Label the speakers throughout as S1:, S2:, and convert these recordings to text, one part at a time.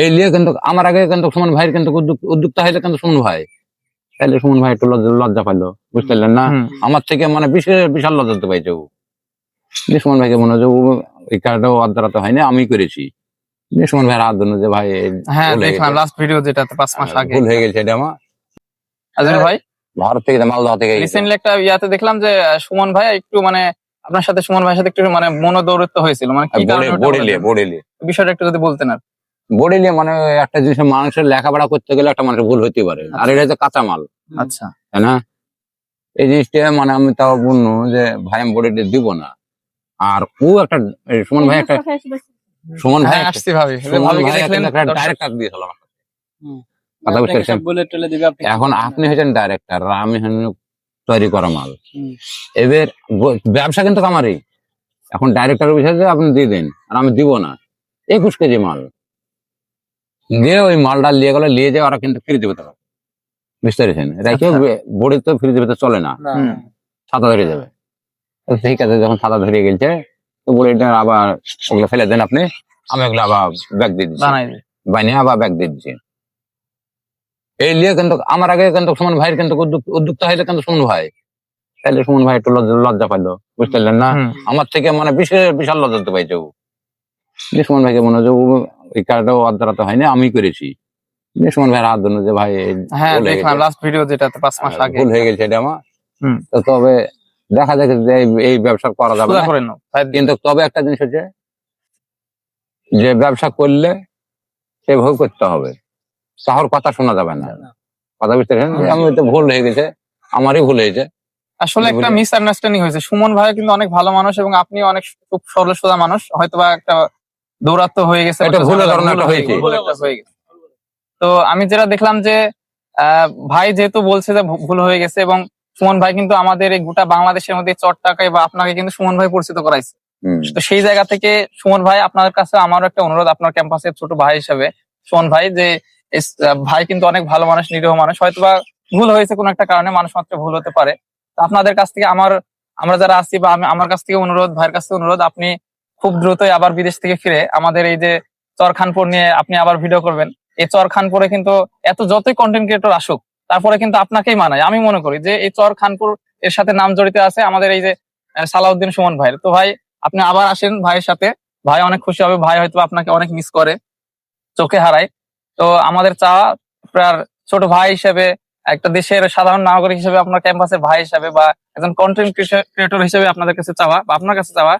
S1: এই নিয়ে কিন্তু আমার আগে কিন্তু সুমন ভাইয়ের কিন্তু উদ্যোক্তা হইলে কিন্তু সুমন ভাই। তাহলে সুমন ভাই একটু লজ্জা পাইলো বুঝতে পারলেন না আমার থেকে মানে বিশেষ বিশাল লজ্জা পাইছে ও। সুমন ভাইকে মনে হয় এই অর্ধারাতে হয়নি আমি করেছি। সুমন ভাইয়ের হাত ধরুন যে ভাই
S2: হ্যাঁ দেখলাম লাস্ট ভিডিও যেটা পাঁচ মাস আগে।
S1: ভুল হয়ে গেছে এটা আমার।
S2: আজমির ভাই?
S1: ভারত থেকে মালদহ থেকে
S2: রিসেন্টলি একটা ইয়াতে দেখলাম যে সুমন ভাই একটু মানে আপনার সাথে সুমন ভাইয়ের সাথে একটু মানে মনোদৌরত্ব হয়েছিল। মানে কি কারণে বিষয়টা একটু যদি বলতেন আর
S1: বড়িলে মানে একটা জিনিস মানুষের লেখাপড়া করতে গেলে একটা মানুষের ভুল হতে পারে। আর এটা হচ্ছে কাঁচা মাল
S2: আচ্ছা।
S1: তাই না? এই জিনিসটা মানে আমি তাও বলব যে ভাই আমি বডিটা দিব না। আর ও একটা সুমন ভাই একটা সুমন ভাই
S2: হ্যাঁ আসছি ভাবি।
S1: সুমন ভাই
S2: দেখলেন
S1: একটা
S2: দর্শক-
S1: ডাইরেক্টর দিয়েছিল আমাকে। কথা বুঝতে
S3: দিবে আপনি।
S1: এখন আপনি হয়েছেন ডাইরেক্টর আর আমি হন তৈরি করা মাল। এবার ব্যবসা কিন্তু আমারই। এখন ডাইরেক্টর বিষয় যে আপনি দিয়ে দেন আর আমি দিব না। একুশ কেজি মাল। দিয়ে ওই মালটা নিয়ে গেলে নিয়ে যায় ওরা কিন্তু ফিরে দেবে তারা। বুঝতে পেরেছেন? রেখে
S2: আচ্ছা।
S1: বড়ি তো ফিরে দেবে তো চলে না। ছাতা ধরে যাবে। ঠিক আছে যখন ছাতা ধরে গেছে তো আবার ওগুলো ফেলে দেন আপনি আমি ওগুলো আবার ব্যাগ দিয়ে দিচ্ছি।
S2: বানাই
S1: বানিয়ে আবার ব্যাগ দিয়ে দিচ্ছি। এই নিয়ে কিন্তু আমার আগে কিন্তু সুমন ভাইয়ের কিন্তু উদ্যোক্তা হইলে কিন্তু সুমন ভাই। তাহলে সুমন ভাই একটু লজ্জা লজ্জা পাইলো। বুঝতে পারলেন না? আমার থেকে মানে বিশেষ বিশাল লজ্জা পাইছে ও দিয়ে সুমন ভাইকে মনে হয় ও এই কাজটা অর্ধারাতে হয়নি আমি করেছি। দিয়ে সুমন ভাইয়ের হাত ধরুন যে ভাই
S2: হ্যাঁ
S1: ভুল হয়ে
S2: দেখলাম। লাস্ট ভিডিও যেটা পাঁচ মাস আগে।
S1: ভুল হয়ে গেছে এটা আমার। তবে দেখা যাচ্ছে যে এই- ব্যবসা করা যাবে না। কিন্তু তবে একটা জিনিস হচ্ছে যে ব্যবসা করলে সেভাবে করতে হবে। কাহর কথা শোনা যাবে না। কথা বুঝতে পারছেন? আমি তো ভুল হয়ে গেছে আমারই ভুল হয়েছে।
S2: আসলে একটা মিস আন্ডারস্ট্যান্ডিং হয়েছে। সুমন ভাই কিন্তু অনেক ভালো মানুষ এবং আপনি অনেক খুব সরল সোজা মানুষ। হয়তোবা একটা দৌরাত্ম হয়ে গেছে
S1: ভুলের কারণে একটা হয়েছে।
S2: তো আমি যেটা দেখলাম যে ভাই যেহেতু বলছে যে ভুল হয়ে গেছে এবং সুমন ভাই কিন্তু আমাদের এই গোটা বাংলাদেশের মধ্যে চটটাকায় বা আপনাকে কিন্তু সুমন ভাই পরিচিত করাইছে। তো সেই জায়গা থেকে সুমন ভাই আপনার কাছে আমারও একটা অনুরোধ আপনার ক্যাম্পাসের ছোট ভাই হিসেবে। সুমন ভাই যে ভাই কিন্তু অনেক ভালো মানুষ নিরীহ মানুষ হয়তোবা ভুল হয়েছে কোনো একটা কারণে মানুষ মাত্র ভুল হতে পারে। তো আপনাদের কাছ থেকে আমার আমরা যারা আছি বা আমি আমার কাছ থেকে অনুরোধ ভাইয়ের কাছ থেকে অনুরোধ আপনি খুব দ্রুতই আবার বিদেশ থেকে ফিরে আমাদের এই যে চরখানপুর নিয়ে আপনি আবার ভিডিও করবেন। এই চরখানপুরে কিন্তু এত যতই কন্টেন্ট ক্রিয়েটর আসুক, তারপরে কিন্তু আপনাকেই মানায়। আমি মনে করি যে এই চরখানপুর এর সাথে নাম জড়িত আছে আমাদের এই যে সালাউদ্দিন সুমন ভাইয়ের। তো ভাই, আপনি আবার আসেন ভাইয়ের সাথে। ভাই অনেক খুশি হবে, ভাই হয়তো আপনাকে অনেক মিস করে, চোখে হারায়। তো আমাদের চাওয়া আপনার ছোট ভাই হিসেবে, একটা দেশের সাধারণ নাগরিক হিসেবে আপনার ক্যাম্পাসের ভাই হিসেবে বা একজন কন্টেন্ট ক্রিয়েটর হিসেবে আপনাদের কাছে চাওয়া বা আপনার কাছে চাওয়া।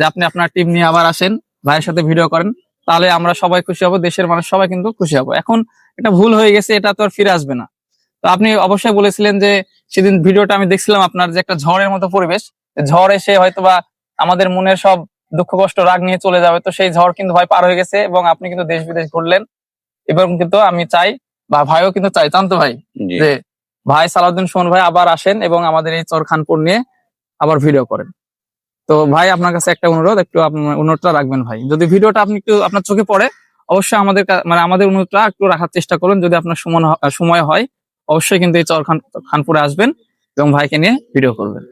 S2: যে আপনি আপনার টিম নিয়ে আবার আসেন ভাইয়ের সাথে ভিডিও করেন তাহলে আমরা সবাই খুশি হব দেশের মানুষ সবাই কিন্তু খুশি হব। এখন এটা ভুল হয়ে গেছে এটা তো আর ফিরে আসবে না। তো আপনি অবশ্যই বলেছিলেন যে সেদিন ভিডিওটা আমি দেখছিলাম আপনার যে একটা ঝড়ের মতো পরিবেশ। ঝড় এসে হয়তোবা আমাদের মনের সব দুঃখ কষ্ট রাগ নিয়ে চলে যাবে। তো সেই ঝড় কিন্তু ভাই পার হয়ে গেছে এবং আপনি কিন্তু দেশ বিদেশ ঘুরলেন। এবং কিন্তু আমি চাই বা ভাইও কিন্তু চাই জানতো ভাই? যে ভাই সালাউদ্দিন সোহন ভাই আবার আসেন এবং আমাদের এই চরখানপুর নিয়ে আবার ভিডিও করেন। তো ভাই, আপনার কাছে একটা অনুরোধ, একটু আপনার অনুরোধটা রাখবেন ভাই। যদি ভিডিওটা আপনি একটু আপনার চোখে পড়ে, অবশ্যই আমাদের মানে আমাদের অনুরোধটা একটু রাখার চেষ্টা করুন। যদি আপনার সময় সময় হয়, অবশ্যই কিন্তু এই চর খান খানপুরে আসবেন এবং ভাইকে নিয়ে ভিডিও করবেন।